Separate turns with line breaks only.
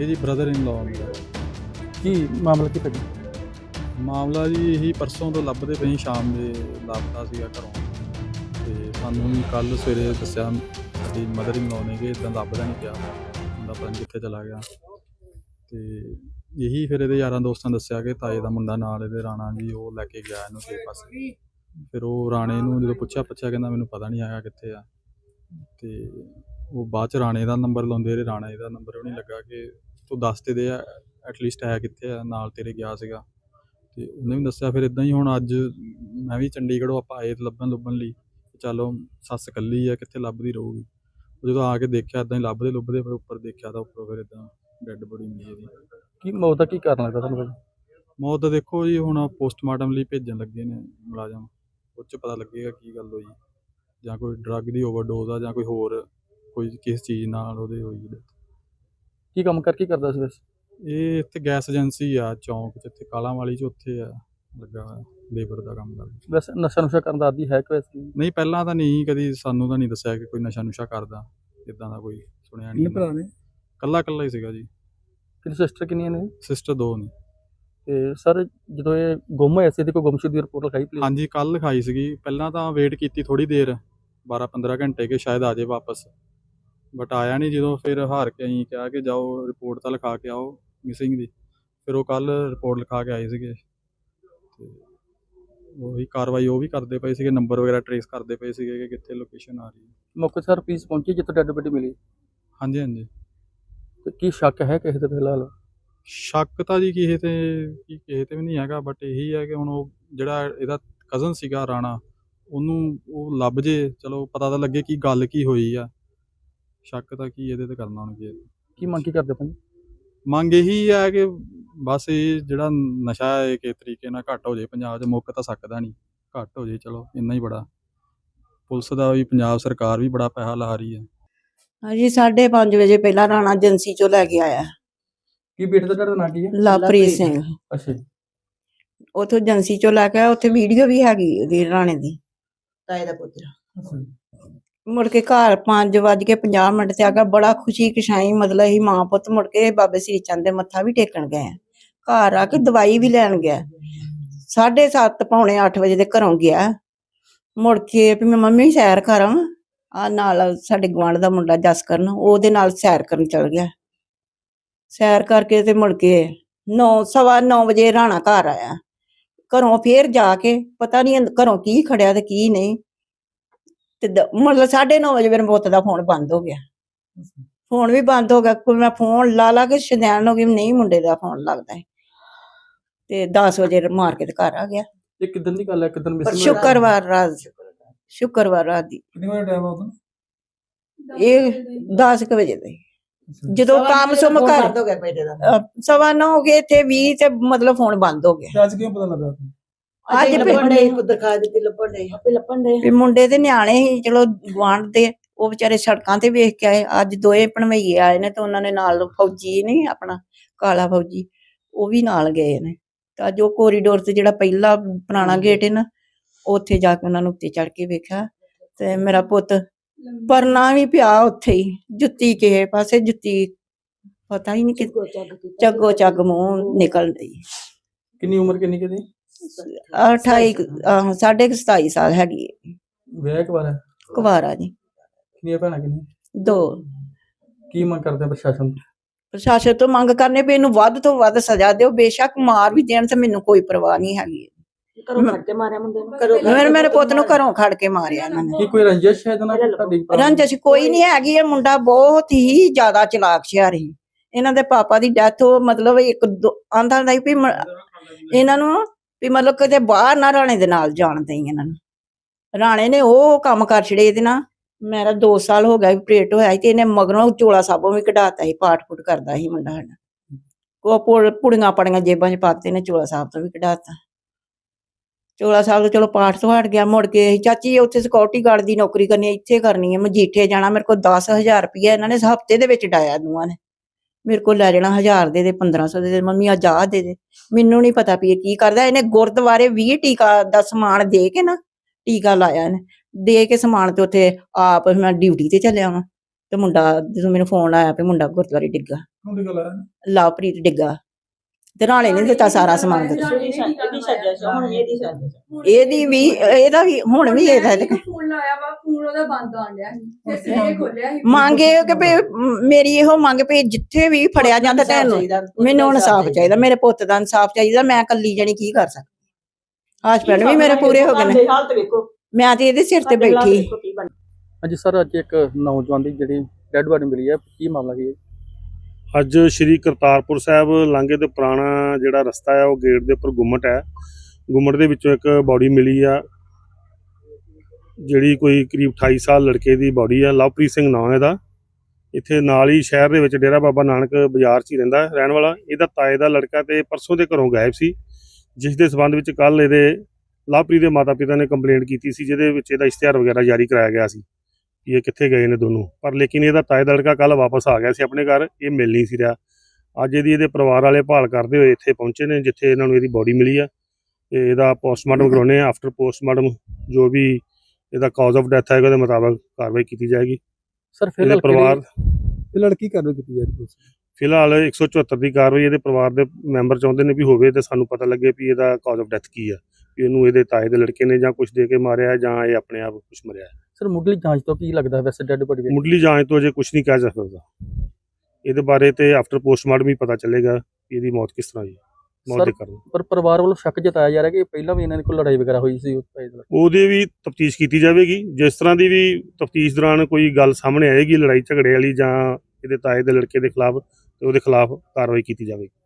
ਇਹ ਜੀ brother in law ਮੇਰਾ
ਕੀ ਮਾਮਲਾ ਕੀ ਭਾਜੀ?
ਮਾਮਲਾ ਜੀ ਇਹੀ ਪਰਸੋਂ ਤੋਂ ਲੱਭਦੇ ਸੀ, ਸ਼ਾਮ ਦੇ ਲਾਪਤਾ ਸੀਗਾ ਘਰੋਂ। ਤੇ ਸਾਨੂੰ ਵੀ ਕੱਲ ਸਵੇਰੇ ਦੱਸਿਆ ਸਾਡੀ ਮਦਰ ਇਨ ਲਾਅ ਨੇ ਕਿ ਇਦਾਂ ਲੱਭਦਾ ਨਹੀਂ ਪਿਆ ਮੁੰਡਾ ਪਤਾ ਨਹੀਂ ਕਿੱਥੇ ਚਲਾ ਗਿਆ। ਤੇ ਇਹੀ ਫਿਰ ਇਹਦੇ ਯਾਰਾਂ ਦੋਸਤਾਂ ਦੱਸਿਆ ਕਿ ਤਾਏ ਦਾ ਮੁੰਡਾ ਨਾਲ ਇਹਦੇ ਰਾਣਾ ਜੀ ਉਹ ਲੈ ਕੇ ਗਿਆ ਇਹਨੂੰ ਕਿਸੇ ਪਾਸੇ। ਫਿਰ ਉਹ ਰਾਣੇ ਨੂੰ ਜਦੋਂ ਪੁੱਛਿਆ ਪੁੱਛਿਆ ਕਹਿੰਦਾ ਮੈਨੂੰ ਪਤਾ ਨਹੀਂ ਆਇਆ ਕਿੱਥੇ ਆ। ਤੇ ਉਹ ਬਾਅਦ ਚ ਰਾਣੇ ਦਾ ਨੰਬਰ ਲਾਉਂਦੇ ਰਹੇ ਰਾਣੇ ਦਾ ਨੰਬਰ ਉਹ ਨਹੀਂ ਲੱਗਾ ਕਿ ਤੂੰ ਦੱਸ ਤੇ ਦੇ ਐਟਲੀਸਟ ਹੈ ਕਿੱਥੇ ਆ ਨਾਲ ਤੇਰੇ ਗਿਆ ਸੀਗਾ। ਤੇ ਉਹਨੇ ਵੀ ਦੱਸਿਆ ਫਿਰ ਇਦਾਂ ਹੀ ਹੁਣ ਅੱਜ ਮੈਂ ਵੀ ਚੰਡੀਗੜ੍ਹੋਂ ਆਪਾਂ ਆਏ ਲੱਭਣ ਲੁੱਭਣ ਲਈ ਚਲੋ ਸੱਸ ਇਕੱਲੀ ਆ ਕਿੱਥੇ ਲੱਭਦੀ ਰਹੂਗੀ। ਜਦੋਂ ਆ ਕੇ ਦੇਖਿਆ ਇਦਾਂ ਹੀ ਲੱਭਦੇ ਲੁੱਭਦੇ ਫਿਰ ਉੱਪਰ ਦੇਖਿਆ ਤਾਂ ਉੱਪਰੋਂ ਫਿਰ ਇਦਾਂ ਡੈੱਡ ਬੋਡੀ ਮਿਲੀ ਇਹਦੀ
ਕੀ ਮੌਤ ਦਾ ਕੀ ਕਾਰਨ ਲੱਗਦਾ ਤੁਹਾਨੂੰ ਭਾਜੀ
ਮੌਤ ਦਾ ਦੇਖੋ ਜੀ ਹੁਣ ਪੋਸਟਮਾਰਟਮ ਲਈ ਭੇਜਣ ਲੱਗੇ ਨੇ ਮੁਲਾਜ਼ਮ। ਉਹ 'ਚ ਪਤਾ ਲੱਗੇਗਾ ਕੀ ਗੱਲ ਹੋਈ। ਜਾਂ ਕੋਈ ਡਰੱਗ ਦੀ ਓਵਰਡੋਜ਼ ਆ ਜਾਂ ਕੋਈ ਹੋਰ ਕੋਈ ਕਿਸ ਚੀਜ਼ ਨਾਲ ਉਹਦੇ ਹੋਈ।
ਕੀ ਕੰਮ ਕਰ ਕੀ ਕਰਦਾ ਸੀ ਵੈਸੇ?
ਇਹ ਇੱਥੇ ਗੈਸ ਏਜੰਸੀ ਆ ਚੌਂਕ 'ਚ ਇੱਥੇ ਕਾਲਾਂ ਵਾਲੀ 'ਚ ਉੱਥੇ ਆ ਲੱਗਾ ਹੋਇਆ ਲੇਬਰ ਦਾ ਕੰਮ ਕਰਦਾ।
ਵੈਸੇ ਨਸ਼ਾ ਨੁਸ਼ਾ ਕਰਨ ਦਾ ਆਦੀ ਹੈ ਕਿ ਵੈਸੇ
ਨਹੀਂ ਪਹਿਲਾਂ ਤਾਂ ਨਹੀਂ ਕਦੀ ਸਾਨੂੰ ਤਾਂ ਨਹੀਂ ਦੱਸਿਆ ਕਿ ਕੋਈ ਨਸ਼ਾ ਨੁਸ਼ਾ ਕਰਦਾ ਇਦਾਂ ਦਾ ਕੋਈ ਸੁਣਿਆ ਨਹੀਂ
ਨੇ?
ਕੱਲਾ ਕੱਲਾ ਹੀ ਸੀਗਾ ਜੀ।
ਕਿੰਨੀ ਸਿਸਟਰ ਕਿੰਨੀਆਂ ਨੇ?
ਸਿਸਟਰ ਦੋ ਨੇ।
ਤੇ ਸਰ ਜਦੋਂ ਇਹ ਗੁੰਮ ਹੋਇਆ ਸੀ ਇਹਦੀ ਕੋਈ ਗੁੰਮਸ਼ੁਦ ਦੀ ਰਿਪੋਰਟ ਲਿਖਾਈ ਪਲੀਜ਼
ਹਾਂਜੀ ਕੱਲ ਲਿਖਾਈ ਸੀਗੀ। ਪਹਿਲਾਂ ਤਾਂ ਵੇਟ ਕੀਤੀ ਥੋੜੀ ਦੇਰ 12 15 ਘੰਟੇ ਕਿ ਸ਼ਾਇਦ ਆ ਜਾਏ ਵਾਪਸ। ਬਟ ਆਇਆ ਨਹੀਂ ਜਦੋਂ ਫਿਰ ਹਾਰ ਕੇ ਅਸੀਂ ਕਿਹਾ ਕਿ ਜਾਓ ਰਿਪੋਰਟ ਤਾਂ ਲਿਖਾ ਕੇ ਆਓ ਮਿਸਿੰਗ ਦੀ। ਫਿਰ ਉਹ ਕੱਲ ਰਿਪੋਰਟ ਲਿਖਾ ਕੇ ਆਏ ਸੀਗੇ। ਤੇ ਉਹੀ ਕਾਰਵਾਈ ਉਹ ਵੀ ਕਰਦੇ ਪਏ ਸੀਗੇ ਨੰਬਰ ਵਗੈਰਾ ਟਰੇਸ ਕਰਦੇ ਪਏ ਸੀਗੇ ਕਿ ਕਿੱਥੇ ਲੋਕੇਸ਼ਨ ਆ ਰਹੀ ਹੈ।
ਮੌਕੇ ਸਰ ਪੀਸ ਪਹੁੰਚੀ ਜਿੱਥੇ ਡੈਡ ਬੋਡੀ ਮਿਲੀ?
ਹਾਂਜੀ ਹਾਂਜੀ।
ਤੇ ਕੀ ਸ਼ੱਕ ਹੈ ਕਿਸੇ ਤੇ ਫਿਲਹਾਲ?
ਸ਼ੱਕ ਤਾਂ ਜੀ ਕਿਸੇ ਤੇ ਕੀ ਕਿਸੇ ਤੇ ਵੀ ਨਹੀਂ ਹੈਗਾ ਬਟ ਇਹੀ ਹੈ ਕਿ ਹੁਣ ਉਹ ਜਿਹੜਾ ਇਹਦਾ ਕਜ਼ਨ ਸੀਗਾ ਰਾਣਾ ਉਹਨੂੰ ਉਹ ਲੱਭ ਜੇ ਚਲੋ ਪਤਾ ਤਾਂ ਲੱਗੇ ਕਿ ਗੱਲ ਕੀ ਹੋਈ ਆ। ਸ਼ੱਕ ਤਾਂ ਕੀ ਇਹਦੇ ਤੇ ਕਰਨਾ ਹੁਣ ਕੀ
ਮੰਗ ਕੀ ਕਰਦੇ ਭਾਜੀ?
ਮੰਗ ਇਹੀ ਹੈ ਕਿ ਬਸ ਇਹ ਜਿਹੜਾ ਨਸ਼ਾ ਹੈ ਕਿ ਤਰੀਕੇ ਨਾਲ ਘੱਟ ਹੋ ਜੇ ਪੰਜਾਬ 'ਚ ਮੁੱਕ ਤਾਂ ਸਕਦਾ ਨਹੀਂ। ਘੱਟ ਹੋ ਜੇ ਚਲੋ ਇੰਨਾ ਹੀ ਬੜਾ। ਪੁਲਿਸ ਦਾ ਵੀ ਪੰਜਾਬ ਸਰਕਾਰ ਵੀ ਬੜਾ ਪੈਸਾ ਲਾ ਰਹੀ ਹੈ।
ਹਾਂਜੀ 5:30 ਵਜੇ ਪਹਿਲਾਂ ਰਾਣਾ ਏਜੰਸੀ ਚੋਂ ਲੈ ਕੇ ਆਇਆ।
ਕੀ ਬੇਟੇ ਦਾ ਤੁਹਾਡਾ ਨਾਂ ਕੀ ਹੈ?
ਲਵਪ੍ਰੀਤ ਸਿੰਘ।
ਅੱਛਾ।
ਉਥੋਂ ਏਜੰਸੀ ਚੋਂ ਲੈ ਕੇ ਆਇਆ ਉੱਥੇ ਵੀਡੀਓ ਵੀ ਹੈਗੀ ਉਹਦੀ ਰਾਣੇ ਦੀ ਤਾਏ ਦਾ ਪੁੱਤਰ। ਮੁੜ ਕੇ ਘਰ 5:50 ਮਿੰਟ ਤੇ ਆ ਗਿਆ, ਬੜਾ ਖੁਸ਼ੀ ਕਿਸ਼ਾਈ ਮਤਲਬ ਹੀ ਮਾਂ ਪੁੱਤ ਮੁੜ ਕੇ ਬਾਬੇ ਸ੍ਰੀ ਚੰਦ ਦੇ ਮੱਥਾ ਵੀ ਟੇਕਣ ਗਏ ਘਰ ਆ ਕੇ ਦਵਾਈ ਵੀ ਲੈਣ ਗਿਆ। 7:30 ਪੌਣੇ 8 ਵਜੇ ਦੇ ਘਰੋਂ ਗਿਆ। ਮੁੜ ਕੇ ਵੀ ਮੈਂ ਮੰਮੀ ਸੈਰ ਕਰਾਂ ਆ ਨਾਲ ਸਾਡੇ ਗਵਾਂਢ ਦਾ ਮੁੰਡਾ ਜਸ ਕਰਨ ਉਹਦੇ ਨਾਲ ਸੈਰ ਕਰਨ ਚਲ ਗਿਆ। ਸੈਰ ਕਰਕੇ ਤੇ ਮੁੜ ਕੇ 9 ਸਵਾ 9 ਵਜੇ ਰਾਣਾ ਘਰ ਆਇਆ। ਘਰੋਂ ਫੇਰ ਜਾ ਕੇ, ਪਤਾ ਨਹੀਂ ਘਰੋਂ ਕੀ ਖੜਿਆ ਤੇ ਕੀ ਨਹੀਂ। ਤੇ ਦ- ਮਤਲਬ 9:30 ਵਜੇ ਮੇਰੇ ਪੁੱਤ ਦਾ ਫੋਨ ਬੰਦ ਹੋ ਗਿਆ। ਫੋਨ ਵੀ ਬੰਦ ਹੋ ਗਿਆ। ਕੋਈ ਮੈਂ ਫੋਨ ਲਾ ਲਾ ਕੇ ਸ਼ਦੈਣ ਹੋ ਗਈ ਨਹੀਂ ਮੁੰਡੇ ਦਾ ਫੋਨ ਲੱਗਦਾ ਹੈ। ਤੇ 10 ਵਜੇ ਮਾਰ ਕੇ ਤੇ ਘਰ ਆ ਗਿਆ।
ਇਹ ਕਿਦਾਂ ਦੀ ਗੱਲ ਹੈ? ਕਿਦਾਂ
ਪਰ
ਮਿਸ
ਸ਼ੁੱਕਰਵਾਰ ਰਾਤ ਸ਼ੁੱਕਰਵਾਰ ਰਾਤ ਦੀ।
ਕਿੰਨੇ ਵਜੇ ਟਾਈਮ ਆ ਉਦੋਂ?
ਇਹ 10 ਕੁ ਵਜੇ ਦੇ ਜਦੋਂ ਕੰਮ ਸੁਮ ਕਰ ਅਹ ਸਵਾ ਨੌ ਹੋ ਗਏ ਤੇ 20 ਤੇ ਮਤਲਬ ਫੋਨ ਬੰਦ ਹੋ ਗਿਆ।
ਅੱਜ ਕਿਉਂ ਪਤਾ ਲੱਗਾ
ਅੱਜ
ਲੱਭਣ ਦੇ ਦਿਖਾ ਦਿੱਤੀ ਲੱਭਣ ਦੇ ਆਪੇ ਲੱਭਣ ਦੇ
ਵੀ ਮੁੰਡੇ ਦੇ ਨਿਆਣੇ ਸੀ ਚਲੋ ਗੁਆਂਢ ਦੇ ਉਹ ਵਿਚਾਰੇ ਸੜਕਾਂ ਤੇ ਵੇਖ ਕੇ ਆਏ। ਅੱਜ ਦੋਏ ਭਣਵਈਏ ਆਏ ਨੇ ਤੇ ਉਹਨਾਂ ਨੇ ਨਾਲ ਫੌਜੀ ਨਹੀਂ ਆਪਣਾ ਕਾਲਾ ਫੌਜੀ ਉਹ ਵੀ ਨਾਲ ਗਏ ਨੇ। ਤਾਂ ਜੋ ਕੋਰੀਡੋਰ ਤੇ ਜਿਹੜਾ ਪਹਿਲਾ ਪੁਰਾਣਾ ਗੇਟ ਹੈ ਨਾ ਉੱਥੇ ਜਾ ਕੇ ਉਹਨਾਂ ਨੂੰ ਉੱਤੇ ਚੜ ਕੇ ਵੇਖਿਆ। ਤੇ ਮੇਰਾ ਪੁੱਤ ਪਰਨਾ ਵੀ ਪਿਆ ਉੱਥੇ ਹੀ ਜੁੱਤੀ ਕਿਸੇ ਪਾਸੇ ਜੁੱਤੀ ਪਤਾ ਹੀ ਨਹੀਂ ਕਿ ਚੱਗੋ ਚੱਗ ਮੂੰਹ ਨਿਕਲ
ਕਿੰਨੀ ਉਮਰ ਕਿੰਨੀ ਕਿਦੀ
28 ਆਹ, ਸਾਢੇ ਕੁ 27 ਸਾਲ ਹੈਗੀ ਹੈ।
ਵਿਆਹ ਇੱਕ ਵਾਰ ਹੈ
ਕੁਵਾਰਾ ਜੀ।
ਕਿੰਨੀਆਂ ਭੈਣਾਂ ਕਿੰਨੀ
ਦੋ।
ਕੀ ਮੰਗ ਕਰਦੇ ਆ ਪ੍ਰਸ਼ਾਸਨ ਤੋਂ?
ਪ੍ਰਸ਼ਾਸਨ ਤੋਂ ਮੰਗ ਕਰਨੇ ਵੀ ਇਹਨੂੰ ਵੱਧ ਤੋਂ ਵੱਧ ਸਜ਼ਾ ਦਿਓ। ਬੇਸ਼ੱਕ ਮਾਰ ਵੀ ਦੇਣ ਤੇ ਮੈਨੂੰ ਕੋਈ ਪਰਵਾਹ ਨਹੀਂ ਹੈਗੀ।
ਕਰੋ ਫੜ ਕੇ ਮਾਰਿਆ ਮੁੰਡੇ ਨੂੰ? ਕਰੋ
ਮੇਰੇ ਮੇਰੇ ਪੁੱਤ ਨੂੰ ਘਰੋਂ ਖੜ ਕੇ ਮਾਰਿਆ ਇਹਨਾਂ ਨੇ।
ਕੀ ਕੋਈ ਰੰਜਿਸ਼ ਹੈ ਇਹਦੇ ਨਾਲ? ਤੁਹਾਡੀ
ਰੰਜਸ਼ ਕੋਈ ਨਹੀਂ ਹੈਗੀ ਇਹ ਮੁੰਡਾ ਬਹੁਤ ਹੀ ਜ਼ਿਆਦਾ ਚਲਾਕ ਸ਼ਿਆਰ ਸੀ। ਇਹਨਾਂ ਦੇ ਪਾਪਾ ਦੀ ਡੈਥ ਹੋ ਮਤਲਬ ਇੱਕ ਆਂਦਾ ਸੀ ਵੀ ਮ- ਇਹਨਾਂ ਨੂੰ ਵੀ ਮਤਲਬ ਕਿਤੇ ਬਾਹਰ ਨਾ ਰਾਣੇ ਦੇ ਨਾਲ ਜਾਣ ਦੇਈ ਇਹਨਾਂ ਨੂੰ। ਰਾਣੇ ਨੇ ਉਹ ਕੰਮ ਕਰ ਛੜੇ ਇਹਦੇ ਨਾਲ। ਮੇਰਾ 2 ਸਾਲ ਹੋ ਗਿਆ ਪ੍ਰੇਟ ਹੋਇਆ ਸੀ ਤੇ ਇਹਨੇ ਮਗਰੋਂ ਚੋਲਾ ਸਾਬੋਂ ਵੀ ਕਢਾਤਾ ਸੀ ਪਾਠ ਪੁੱਟ ਕਰਦਾ ਸੀ ਮੁੰਡਾ ਸਾਡਾ। ਉਹ ਪੁੜੀਆਂ ਪੜੀਆਂ ਜੇਬਾਂ 'ਚ ਪਾਤੇ ਨੇ ਚੋਲਾ ਸਾਹਿਬ ਤੋਂ ਵੀ ਕਢਾਤਾ। ਚੋਲਾ ਸਾਹਿਬ ਤੋਂ ਚਲੋ ਪਾਠ ਤੋਂ ਹਟ ਗਿਆ ਮੁੜ ਕੇ ਅਸੀਂ, ਚਾਚੀ ਉੱਥੇ ਸਿਕਿਉਰਿਟੀ ਗਾਰਡ ਦੀ ਨੌਕਰੀ ਕਰਨੀ ਹੈ ਇੱਥੇ ਕਰਨੀ ਹੈ ਮਜੀਠੇ ਜਾਣਾ ਮੇਰੇ ਕੋਲ 10000 ਰੁਪਇਆ ਇਹਨਾਂ ਨੇ ਹਫ਼ਤੇ ਦੇ ਵਿੱਚ ਡਾਇਆ ਦੂਆਂ ਨੇ। ਮੇਰੇ ਕੋਲ ਲੈ ਜਾਣਾ 1000 ਦੇ ਦੇ 1500 ਦੇ ਦੇ ਮੰਮੀ ਆ ਜਾ ਦੇ ਦੇ। ਮੈਨੂੰ ਨਹੀਂ ਪਤਾ ਵੀ ਇਹ ਕੀ ਕਰਦਾ ਇਹਨੇ ਗੁਰਦੁਆਰੇ 20 ਟੀਕਾ ਦਾ ਸਮਾਨ ਦੇ ਕੇ ਨਾ ਟੀਕਾ ਲਾਇਆ ਇਹਨੇ। ਦੇ ਕੇ ਸਮਾਨ ਤੇ ਉੱਥੇ ਆਪ ਮੈਂ ਡਿਊਟੀ ਤੇ ਚੱਲਿਆ ਵਾਂ ਤੇ ਮੁੰਡਾ ਜਦੋਂ ਮੈਨੂੰ ਫੋਨ ਆਇਆ ਵੀ ਮੁੰਡਾ ਗੁਰਦੁਆਰੇ ਡਿੱਗਾ। ਲਵਪ੍ਰੀਤ ਡਿੱਗਾ। ਤੇ ਰਾਣੇ ਨੇ ਦਿੱਤਾ ਸਾਰਾ ਸਮਾਨ ਦਿੱਤਾ।
ਇਹਦੀ
ਵੀ ਇਹਦਾ ਵੀ ਹੁਣ ਵੀ ਇਹਦਾ ਤੇ
ਫੋਨ ਲਾਇਆ ਵਾ ਫੋਨ ਉਹਦਾ ਬੰਦ ਆਣ ਡਿਆ ਸੀ। ਤੇ ਸਵੇਰੇ ਖੋਲਿਆ ਸੀ।
ਮੰਗੇ ਕਿ ਵੀ ਮ- ਮੇਰੀ ਇਹੋ ਮੰਗ ਵੀ ਜਿੱਥੇ ਵੀ ਫੜਿਆ ਜਾਂਦਾ ਤੈਨੂੰ ਮੈਨੂੰ ਇਨਸਾਫ ਚਾਹੀਦਾ ਮੇਰੇ ਪੁੱਤ ਦਾ ਇਨਸਾਫ ਚਾਹੀਦਾ ਮੈਂ ਕੱਲੀ ਜਣੀ ਕੀ ਕਰ ਸਕਦੀ? ਹਸਬੰਡ ਵੀ ਮੇਰੇ ਪੂਰੇ ਹੋ ਗਏ ਨੇ।
ਹਾਲਤ ਵੇਖੋ।
ਮੈਂ ਤੇ ਇਹਦੇ ਸਿਰ ਤੇ ਬੈਠੀ।
ਹਾਂਜੀ ਸਰ ਅੱਜ ਇੱਕ ਨੌਜਵਾਨ ਦੀ ਜਿਹੜੀ ਡੈੱਡ ਬਾਡੀ ਮਿਲੀ ਹੈ ਕੀ ਮਾਮਲਾ ਕੀ ਹੈ?
ਅੱਜ ਸ਼੍ਰੀ ਕਰਤਾਰਪੁਰ ਸਾਹਿਬ ਲਾਂਘੇ ਤੇ ਪੁਰਾਣਾ ਜਿਹੜਾ ਰਸਤਾ ਹੈ ਉਹ ਗੇਟ ਦੇ ਉੱਪਰ ਗੁੰਮਟ ਹੈ। ਗੁੰਮਟ ਦੇ ਵਿੱਚੋਂ ਇੱਕ ਬਾਡੀ ਮਿਲੀ ਆ। ਜਿਹੜੀ ਕੋਈ ਕਰੀਬ 28 ਸਾਲ ਲੜਕੇ ਦੀ ਬਾਡੀ ਆ, ਲਵਪ੍ਰੀਤ ਸਿੰਘ ਨਾਂ ਇਹਦਾ। ਇੱਥੇ ਨਾਲ ਹੀ ਸ਼ਹਿਰ ਦੇ ਵਿੱਚ ਡੇਰਾ ਬਾਬਾ ਨਾਨਕ ਬਾਜ਼ਾਰ 'ਚ ਹੀ ਰਹਿੰਦਾ, ਰਹਿਣ ਵਾਲਾ। ਇਹਦਾ ਤਾਏ ਦਾ ਲੜਕਾ ਤੇ ਪਰਸੋਂ ਦੇ ਘਰੋਂ ਗਾਇਬ ਸੀ, ਜਿਸ ਦੇ ਸਬੰਧ ਵਿੱਚ ਕੱਲ ਇਹਦੇ ਲਵਪ੍ਰੀਤ ਦੇ ਮਾਤਾ-ਪਿਤਾ ਨੇ ਕੰਪਲੇਂਟ ਕੀਤੀ ਸੀ, ਜਿਹਦੇ ਵਿੱਚ ਇਹਦਾ ਇਸ਼ਤਿਹਾਰ ਵਗੈਰਾ ਜਾਰੀ ਕਰਾਇਆ ਗਿਆ ਸੀ ਕਿ ਇਹ ਕਿੱਥੇ ਗਏ ਨੇ ਦੋਨੋਂ। ਪਰ ਲੇਕਿਨ ਇਹਦਾ ਤਾਏ ਦਾ ਲੜਕਾ ਕੱਲ ਵਾਪਸ ਆ ਗਿਆ ਸੀ ਆਪਣੇ ਘਰ, ਇਹ ਮਿਲ ਨਹੀਂ ਸੀ ਰਿਹਾ। ਅੱਜ ਇਹਦੀ ਇਹਦੇ ਪਰਿਵਾਰ ਵਾਲੇ ਭਾਲ ਕਰਦੇ ਹੋਏ ਇੱਥੇ ਪਹੁੰਚੇ ਨੇ, ਜਿੱਥੇ ਇਹਨਾਂ ਨੂੰ ਇਹਦੀ ਬੋਡੀ ਮਿਲੀ ਆ। ਤੇ ਇਹਦਾ ਪੋਸਟਮਾਰਟਮ ਕਰਾਉਣੇ ਆ ਆਫਟਰ ਪੋਸਟਮਾਰਟਮ ਜੋ ਵੀ ਇਹਦਾ ਕਾਜ਼ ਆਫ ਡੈਥ ਹੈਗਾ ਉਹਦੇ ਮੁਤਾਬਕ ਕਾਰਵਾਈ ਕੀਤੀ ਜਾਏਗੀ।
ਸਰ
ਇਹਦੇ
ਫਿਲਹਾਲ
ਪਰਿਵਾਰ
ਇਹ ਲੜਕੀ ਕਾਰਵਾਈ ਕੀਤੀ ਜਾ ਰਹੀ ਹੈ।
ਫਿਲਹਾਲ 174 ਦੀ ਕਾਰਵਾਈ ਇਹਦੇ ਪਰਿਵਾਰ ਦੇ ਮੈਂਬਰ ਚਾਹੁੰਦੇ ਨੇ ਵੀ ਹੋਵੇ ਤੇ ਸਾਨੂੰ ਪਤਾ ਲੱਗੇ ਵੀ ਇਹਦਾ ਕਾਜ਼ ਆਫ ਡੈਥ ਕੀ ਆ ਵੀ ਇਹਨੂੰ ਇਹਦੇ ਤਾਏ ਦੇ ਲੜਕੇ ਨੇ ਜਾਂ ਕੁਝ ਦੇ ਕੇ ਮਾਰਿਆ ਹੈ ਜਾਂ ਇਹ ਆਪਣੇ ਆਪ ਕੁਝ ਮਰਿਆ। ਹੈ।
ਸਰ ਮੁੱਢਲੀ ਜਾਂਚ ਤੋਂ ਕੀ ਲੱਗਦਾ ਵੈਸੇ ਡੈੱਡ ਬਾਡੀ
ਮੁੱਢਲੀ ਜਾਂਚ ਤੋਂ ਅਜੇ ਕੁਝ ਨਹੀਂ ਕਹਿ ਸਕਦਾ। ਇਹਦੇ ਬਾਰੇ ਤੇ ਆਫਟਰ ਪੋਸਟਮਾਰਟਮ ਹੀ ਪਤਾ ਚੱਲੇਗਾ ਵੀ ਇਹਦੀ ਮੌਤ ਕਿਸ ਤਰ੍ਹਾਂ ਹੋਈ। ਮੌਤ ਦੇ ਕਾਰਨ।
ਪਰ ਪਰਿਵਾਰ ਵੱਲੋਂ ਸ਼ੱਕ ਜਤਾਇਆ ਜਾ ਰਿਹਾ ਕਿ ਪਹਿਲਾਂ ਵੀ ਇਹਨਾਂ ਦੀ ਕੋਈ ਲੜਾਈ ਵਗੈਰਾ ਹੋਈ ਸੀ ਉਸ ਭਾਈ ਦੇ।
ਉਹਦੇ ਵੀ ਤਫਤੀਸ਼ ਕੀਤੀ ਜਾਵੇਗੀ। ਜਿਸ ਤਰ੍ਹਾਂ ਦੀ ਵੀ ਤਫਤੀਸ਼ ਦੌਰਾਨ ਕੋਈ ਗੱਲ ਸਾਹਮਣੇ ਆਏਗੀ ਲੜਾਈ ਝਗੜੇ ਵਾਲੀ ਜਾਂ ਇਹਦੇ ਤਾਏ ਦੇ ਲੜਕੇ ਦੇ ਖਿਲਾਫ ਤੇ ਉਹਦੇ ਖਿਲਾਫ ਕਾਰਵਾਈ ਕੀਤੀ ਜਾਵੇਗੀ।